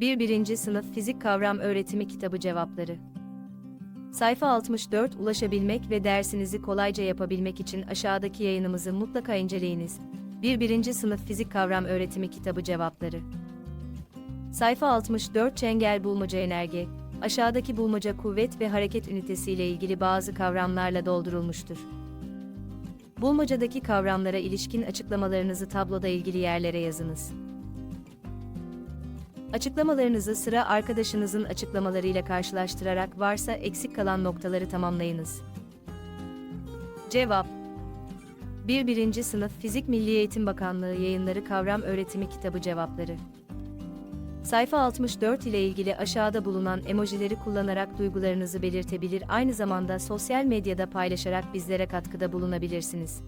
1. 1. Sınıf Fizik Kavram Öğretimi Kitabı Cevapları Sayfa 64 Ulaşabilmek ve dersinizi kolayca yapabilmek için aşağıdaki yayınımızı mutlaka inceleyiniz. 1. 1. Sınıf Fizik Kavram Öğretimi Kitabı Cevapları Sayfa 64 Çengel Bulmaca Enerji Aşağıdaki bulmaca kuvvet ve hareket ünitesi ile ilgili bazı kavramlarla doldurulmuştur. Bulmacadaki kavramlara ilişkin açıklamalarınızı tabloda ilgili yerlere yazınız. Açıklamalarınızı sıra arkadaşınızın açıklamalarıyla karşılaştırarak varsa eksik kalan noktaları tamamlayınız. Cevap 1. 1. Sınıf Fizik Milli Eğitim Bakanlığı Yayınları Kavram Öğretimi Kitabı Cevapları Sayfa 64 ile ilgili aşağıda bulunan emojileri kullanarak duygularınızı belirtebilir aynı zamanda sosyal medyada paylaşarak bizlere katkıda bulunabilirsiniz.